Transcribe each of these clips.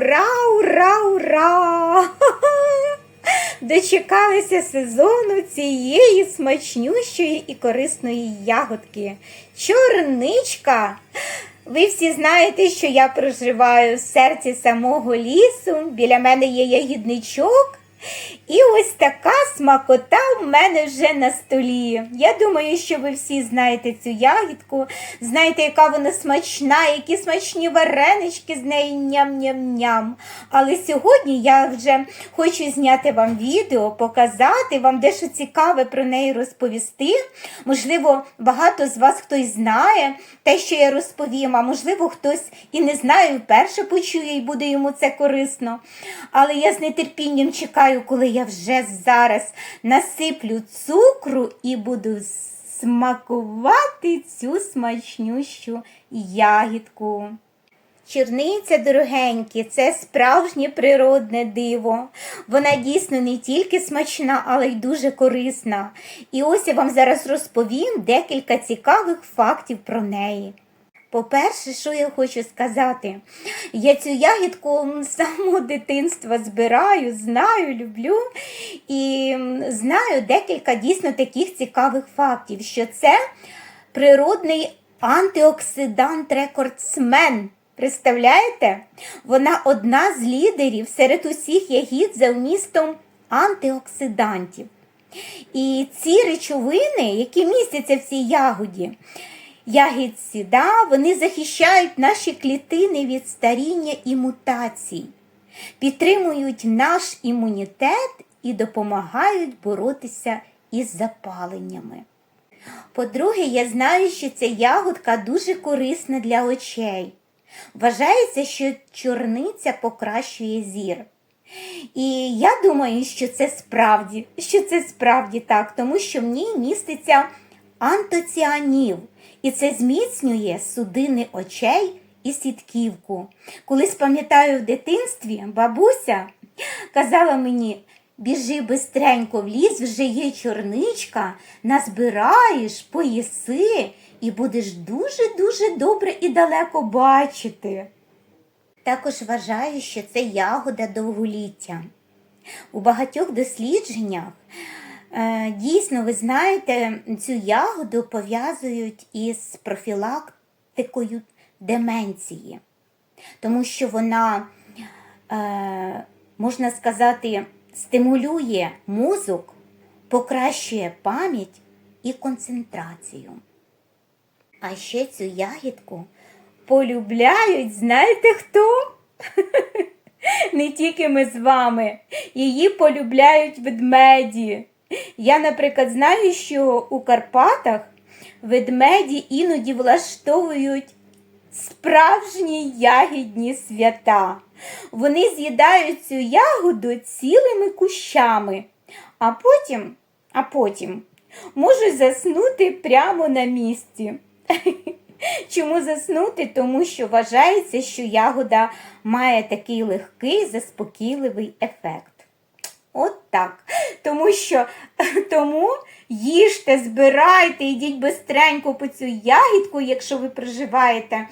ура, ура, ура! Дочекалися сезону цієї смачнющої і корисної ягодки. Чорничка. Ви всі знаєте, що я проживаю в серці самого лісу. Біля мене є ягідничок. І ось така смакота в мене вже на столі. Я думаю, що ви всі знаєте цю ягідку, знаєте, яка вона смачна, які смачні варенички з неї ням-ням-ням. Але сьогодні я вже хочу зняти вам відео, показати вам дещо цікаве про неї розповісти. Можливо, багато з вас хтось знає те, що я розповім, а можливо, хтось і не знає, вперше почує і буде йому це корисно. Але я з нетерпінням чекаю, коли я вже зараз насиплю цукру і буду смакувати цю смачнющу ягідку. Черниця, дорогенькі, це справжнє природне диво. Вона дійсно не тільки смачна, але й дуже корисна. І ось я вам зараз розповім декілька цікавих фактів про неї. По-перше, що я хочу сказати, я цю ягідку з самого дитинства збираю, знаю, люблю і знаю декілька дійсно таких цікавих фактів, що це природний антиоксидант-рекордсмен. Представляєте? Вона одна з лідерів серед усіх ягід за вмістом антиоксидантів. І ці речовини, які містяться в цій ягоді, ягідці, да, вони захищають наші клітини від старіння і мутацій, підтримують наш імунітет і допомагають боротися із запаленнями. По-друге, я знаю, що ця ягодка дуже корисна для очей. Вважається, що чорниця покращує зір. І я думаю, що це справді, що це справді так, тому що в ній міститься антоціанів, і це зміцнює судини очей і сітківку. Колись пам'ятаю в дитинстві, бабуся казала мені, біжи бистренько в ліс, вже є чорничка, назбираєш, поїси і будеш дуже-дуже добре і далеко бачити. Також вважаю, що це ягода довголіття. У багатьох дослідженнях дійсно, ви знаєте, цю ягоду пов'язують із профілактикою деменції, тому що вона, е, можна сказати, стимулює мозок, покращує пам'ять і концентрацію. А ще цю ягідку полюбляють, знаєте хто? Не тільки ми з вами. Її полюбляють ведмеді. Я, наприклад, знаю, що у Карпатах ведмеді іноді влаштовують справжні ягідні свята. Вони з'їдають цю ягоду цілими кущами, а потім, а потім можуть заснути прямо на місці. Чому заснути? Тому що вважається, що ягода має такий легкий, заспокійливий ефект. От так. Тому що тому їжте, збирайте, йдіть бистренько по цю ягідку, якщо ви проживаєте.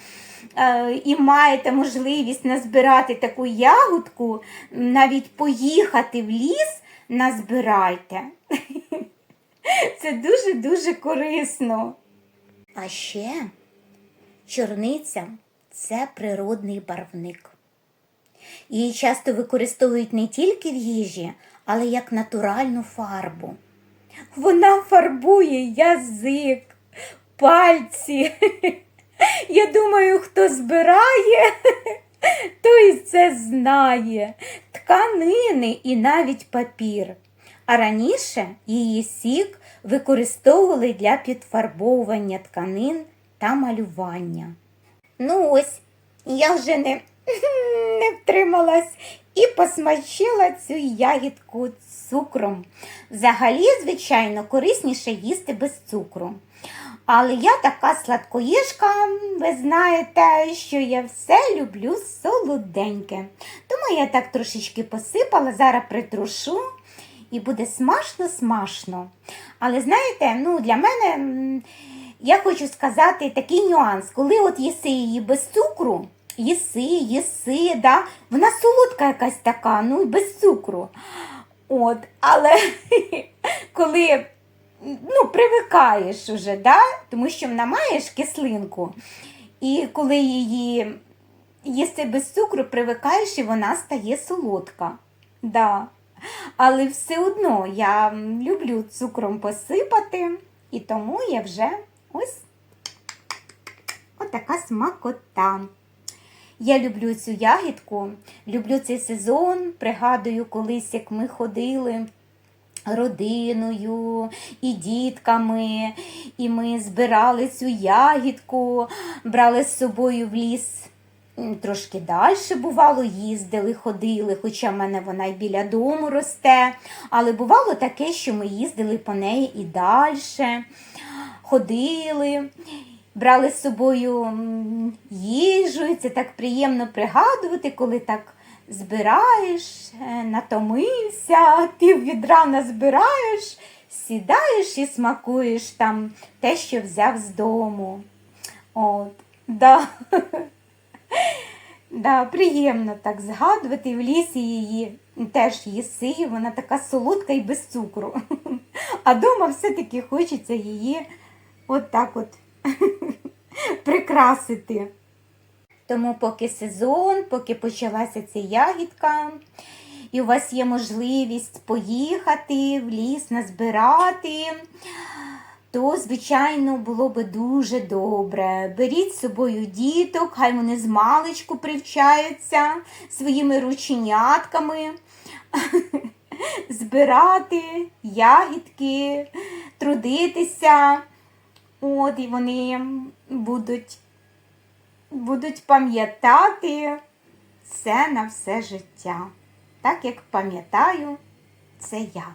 е, І маєте можливість назбирати таку ягодку, навіть поїхати в ліс, назбирайте. Це дуже-дуже корисно. А ще чорниця це природний барвник. Її часто використовують не тільки в їжі, але як натуральну фарбу. Вона фарбує язик, пальці. Я думаю, хто збирає, той це знає. Тканини і навіть папір. А раніше її сік використовували для підфарбовування тканин та малювання. Ну ось, я вже не, не втрималась і посмачила цю ягідку цукром. Взагалі, звичайно, корисніше їсти без цукру. Але я така сладкоїжка, ви знаєте, що я все люблю солоденьке. Тому я так трошечки посипала, зараз притрушу і буде смачно-смачно. Але знаєте, ну, для мене я хочу сказати такий нюанс, коли от їси її без цукру, їси, їси, да? вона солодка якась така, ну і без цукру. От, але коли ну, привикаєш уже, да? тому що вона має ж кислинку, і коли її їсти без цукру, привикаєш і вона стає солодка. Да. Але все одно я люблю цукром посипати, і тому я вже ось отака смакота. Я люблю цю ягідку, люблю цей сезон. Пригадую колись, як ми ходили родиною і дітками, і ми збирали цю ягідку, брали з собою в ліс. Трошки далі бувало, їздили, ходили, хоча в мене вона й біля дому росте. Але бувало таке, що ми їздили по неї і далі, ходили, брали з собою їжу. І це так приємно пригадувати, коли так збираєш, е, натомився, пів відра назбираєш, сідаєш і смакуєш там те, що взяв з дому. От, да. Да, приємно так згадувати в лісі її теж їси, вона така солодка і без цукру. А дома все-таки хочеться її от от прикрасити. Тому поки сезон, поки почалася ця ягідка, і у вас є можливість поїхати в ліс, назбирати, то, звичайно, було би дуже добре. Беріть з собою діток, хай вони з маличку привчаються своїми рученятками збирати ягідки, трудитися. От, і вони будуть, будуть пам'ятати це на все життя, так як пам'ятаю це я.